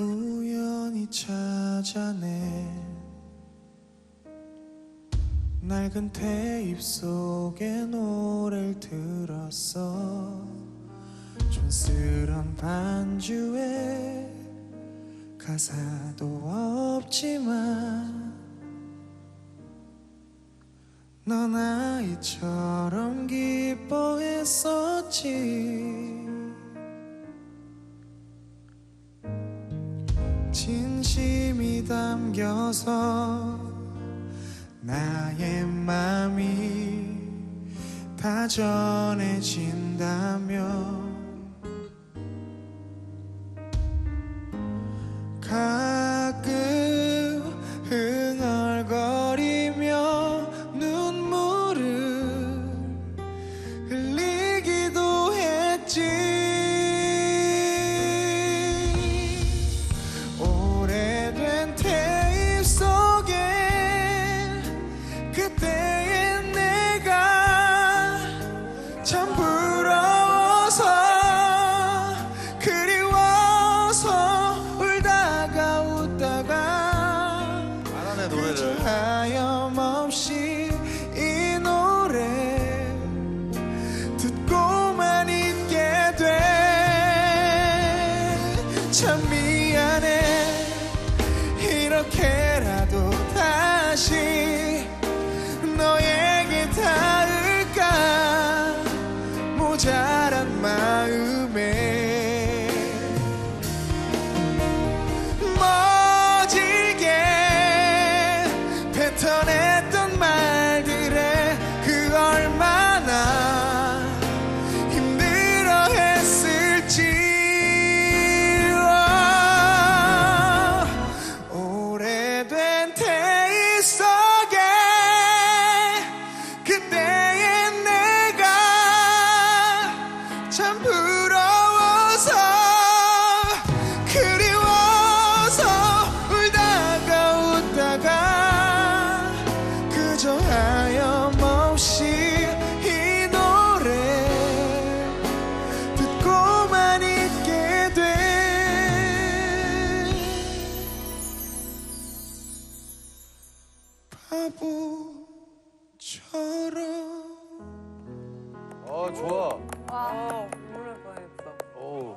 우연히 찾아내 낡은 테이프 속에 노래를 들었어. 촌스런 반주에 가사도 없지만 넌 아이처럼 기뻐했었지 진심이 담겨서 나의 맘이 다 전해진다면 참 미안해. 이렇게라도 다시 바보처럼. 아 좋아. 와 모를 뻔했어. 오.